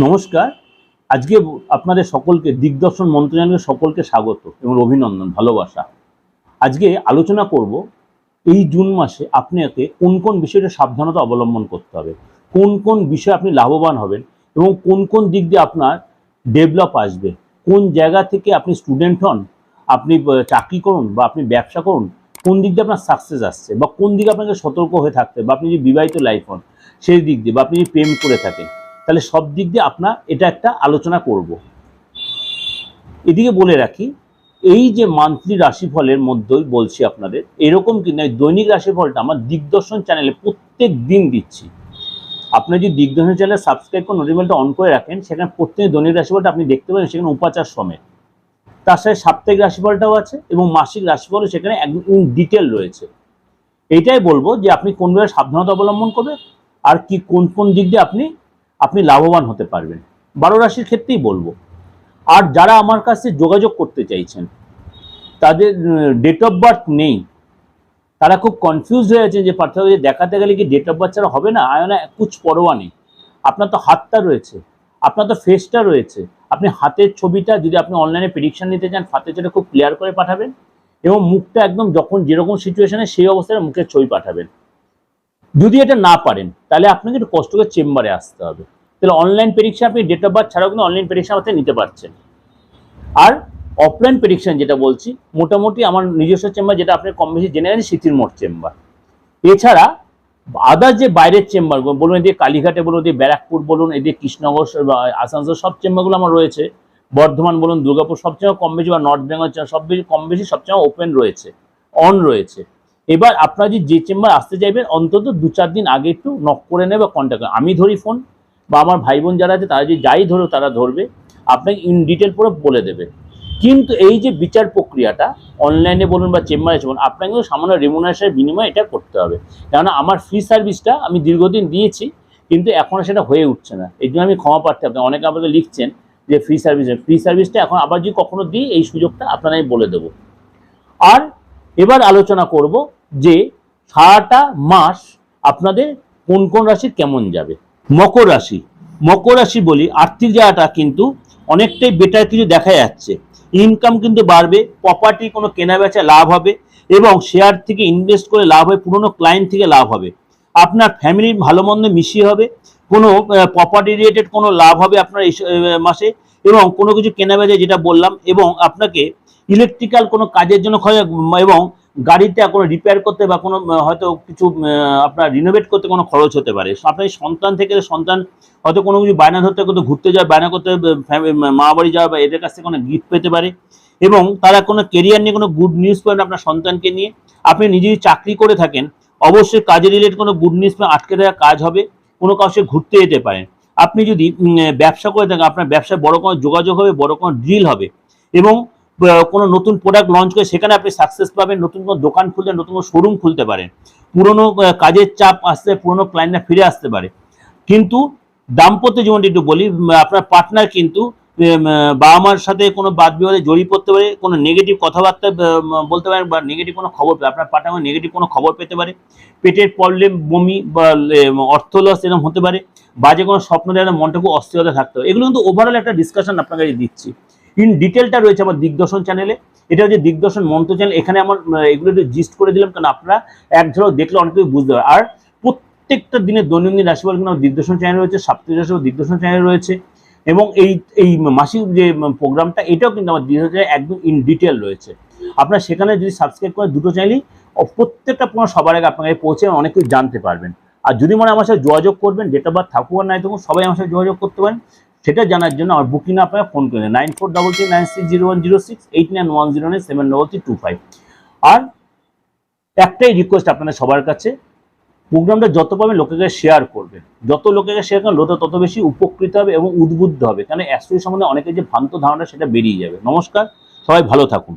নমস্কার। আজকে আপনাদের সকলকে, দিগদর্শন মন্ত্রণালয়ের সকলকে স্বাগত এবং অভিনন্দন, ভালোবাসা। আজকে আলোচনা করব, এই জুন মাসে আপনাকে কোন কোন বিষয়টা সাবধানতা অবলম্বন করতে হবে, কোন কোন বিষয়ে আপনি লাভবান হবেন এবং কোন কোন দিক দিয়ে আপনার ডেভেলপ আসবে, কোন জায়গা থেকে আপনি স্টুডেন্ট হন, আপনি চাকরি করুন বা আপনি ব্যবসা করুন, কোন দিক দিয়ে আপনার সাকসেস আসছে বা কোন দিকে আপনাকে সতর্ক হয়ে থাকতে বা আপনি যদি বিবাহিত লাইফ হন, সেই দিক দিয়ে বা আপনি যদি প্রেম করে থাকেন। তাহলে সব দিক দিয়ে আপনার এটা একটা আলোচনা করব। এদিকে বলে রাখি, এই যে মান্থলি রাশিফলের মধ্যেই বলছি আপনাদের, এরকম কিন্তু এই দৈনিক রাশিফলটা আমার দিগদর্শন চ্যানেলে প্রত্যেক দিন দিচ্ছি। আপনি যদি দিগদর্শন চ্যানেল সাবস্ক্রাইব করে নোটিফিকেশনটা অন করে রাখেন, সেখানে প্রত্যেক দৈনিক রাশিফলটা আপনি দেখতে পাবেন সেখানে উপাচার সমেত। তার সাথে সাপ্তাহিক রাশিফলটাও আছে এবং মাসিক রাশিফলও সেখানে একদম ডিটেল রয়েছে। এইটাই বলব যে আপনি কোন ভাবে সাবধানতা অবলম্বন করবেন, আর কি কোন কোন দিক দিয়ে আপনি আপনি লাভবান হতে পারবেন। বারো রাশির ক্ষেত্রেই বলব। আর যারা আমার কাছে যোগাযোগ করতে চাইছেন, তাদের ডেট অফ বার্থ নেই। তারা খুব কনফিউজ হয়ে আছে যে পার্থক্য দেখাতে গেলে কি ডেট অফ বার্থ ছাড়া হবে না? আয়না কুছ পরোয়া নেই। আপনার তো হাতটা রয়েছে। আপনার তো ফেসটা রয়েছে। আপনি হাতের ছবিটা যদি আপনি অনলাইনে প্রেডিকশন নিতে চান হাতের ছবিটা খুব ক্লিয়ার করে পাঠাবেন এবং মুখটা একদম যখন যেরকম সিচুয়েশনে সেই অবস্থায় মুখের ছবি পাঠাবেন। যদি এটা না পারেন, তাহলে আপনাকে একটু কষ্ট করে চেম্বারে আসতে হবে। তাহলে অনলাইন পরীক্ষা আপনি ডেট অফ বার্থ ছাড়াও কিন্তু অনলাইন পরীক্ষা আমাদের নিতে পারছেন। আর অফলাইন প্রেডিকশন যেটা বলছি, মোটামুটি আমার নিজস্ব চেম্বার যেটা আপনি কম বেশি জেনে গেছেন সিটির মোড় চেম্বার। এছাড়া আদার যে বাইরের চেম্বার, বলুন এদিকে কালীঘাটে বলুন, এদিকে ব্যারাকপুর বলুন, এদিকে কৃষ্ণনগর আসানসোল সব চেম্বারগুলো আমার রয়েছে। বর্ধমান বলুন, দুর্গাপুর সব কম বেশি বা নর্থ বেঙ্গল সব বেশি কম বেশি সব ওপেন রয়েছে অন রয়েছে। এবার আপনারা যদি যে চেম্বার আসতে চাইবেন, অন্তত দু চার দিন আগে একটু নক করে নেবে কন্ট্যাক্ট আমি ধরি ফোন বা আমার ভাই বোন যারা আছে, তারা যদি যাই ধরো তারা ধরবে। আপনাকে ইন ডিটেল পুরো বলে দেবে। কিন্তু এই যে বিচার প্রক্রিয়াটা অনলাইনে বলুন বা চেম্বারে বলুন, আপনাকে কিন্তু সামান্য রেমুনারেশনের বিনিময়ে এটা করতে হবে। কেননা আমার ফ্রি সার্ভিসটা আমি দীর্ঘদিন দিয়েছি, কিন্তু এখন আর সেটা হয়ে উঠছে না। এই জন্য আমি ক্ষমা পাচ্ছি আপনি অনেকে আমাকে লিখছেন যে ফ্রি সার্ভিস ফ্রি সার্ভিসটা এখন আবার যদি কখনো দিই, এই সুযোগটা আপনারা আমি বলে দেবো। আর এবার আলোচনা করব যে সারাটা মাস আপনাদের কোন কোন রাশির কেমন যাবে? মকর রাশি। মকর রাশি বলি আর্থিক জায়গাটা কিন্তু অনেকটাই বেটার কিছু দেখা যাচ্ছে। ইনকাম কিন্তু বাড়বে প্রপার্টি কোনো কেনা বেচা লাভ হবে এবং শেয়ার থেকে ইনভেস্ট করে লাভ হবে, পুরনো ক্লায়েন্ট থেকে লাভ হবে। আপনার ফ্যামিলির ভালো মন্দ মিশিয়ে হবে, কোনো প্রপার্টি রিলেটেড কোনো লাভ হবে আপনার এই মাসে এবং কোনো কিছু কেনা বেচা যেটা বললাম এবং আপনাকে ইলেকট্রিক্যাল কোনো কাজের জন্য এবং গাড়িটা কোনো রিপেয়ার করতে বা কোনো হয়তো কিছু আপনার রিনোভেট করতে কোনো খরচ হতে পারে। আপনার সন্তান থেকে সন্তান, হয়তো কোনো কিছু বায়না ধরতে করতে ঘুরতে যাওয়া, বায়না করতে মা বাড়ি যাওয়া বা এদের কাছ থেকে কোনো গিফট পেতে পারে এবং তারা কোনো কেরিয়ার নিয়ে কোনো গুড নিউজ পাবেন আপনার সন্তানকে নিয়ে আপনি নিজে চাকরি করে থাকেন, অবশ্যই কাজে রিলেটেড কোনো গুড নিউজ পাবেন আটকে দেওয়া কাজ হবে, কোনো কাউকে ঘুরতে যেতে পারেন আপনি যদি ব্যবসা করে থাকেন, আপনার ব্যবসায় বড় কোনো যোগাযোগ হবে, বড় কোনো ড্রিল হবে এবং কোনো নতুন প্রোডাক্ট লঞ্চ করে সেখানে আপনি সাকসেস পাবেন, নতুন কোনো দোকান খুলতে, নতুন কোনো শোরুম খুলতে পারেন। পুরনো কাজের চাপ আসতে, পুরনো ক্লায়েন্টরা ফিরে আসতে পারে। কিন্তু দাম্পত্য জীবনটা একটু বলি আপনার পার্টনার কিন্তু বাবা মার সাথে কোনো বাদ বিবাদে জড়িয়ে পড়তে পারে, কোনো নেগেটিভ কথাবার্তা বলতে পারেন বা নেগেটিভ কোনো খবর, আপনার পার্টনার নেগেটিভ কোনো খবর পেতে পারে। পেটের প্রবলেম বমি বা অর্থ লস এরকম হতে পারে। বাজে কোনো স্বপ্ন দেখলে মনটা খুব অস্থিরতা থাকতে হবে এগুলো কিন্তু ওভারঅল একটা ডিসকাশন আপনাকে দিচ্ছি। ইন ডিটেলটা রয়েছে আমার দিগদর্শন চ্যানেলে। এটা হচ্ছে দিগদর্শন মন্ত্র চ্যানেল। এখানে আমার এগুলো একটু জিস্ট করে দিলাম, কারণ আপনারা এক ঝলক দেখলে অনেক কিছু বুঝতে পারে আর প্রত্যেকটা দিনের দৈনন্দিন রাশিফল কিন্তু আমার দিগদর্শন চ্যানেল রয়েছে, সাপ্তাহিক রাশিফল দিগদর্শন চ্যানেল রয়েছে। এবং এই এই মাসিক যে প্রোগ্রামটা, এটাও কিন্তু আমার দিগদর্শন একদম ইন ডিটেল রয়েছে। আপনারা সেখানে যদি সাবস্ক্রাইব করেন দুটো চ্যানেলই প্রত্যেকটা পুরো সবার আগে আপনাকে পৌঁছে অনেক কিছু জানতে পারবেন। আর যদি মনে আমার সাথে যোগাযোগ করবেন ডেট অফ বার্থ থাকুক আর নাই থাকুক সবাই আমার সাথে যোগাযোগ করতে পারেন। সেটা জানার জন্য আমার বুকিং আপনারা ফোন করে nine four double three, nine six zero one zero six, eight nine one zero nine seven double three two five আর একটাই রিকোয়েস্ট আপনাদের সবার কাছে প্রোগ্রামটা যত পাবে লোকেকে শেয়ার করবে, যত লোকেকে শেয়ার করবেন লোকটা তত বেশি উপকৃত হবে এবং উদ্বুদ্ধ হবে। কারণ অ্যাস্ট্রোলজি সম্বন্ধে অনেকের যে ভ্রান্ত ধারণা সেটা বেরিয়ে যাবে। নমস্কার, সবাই ভালো থাকুন।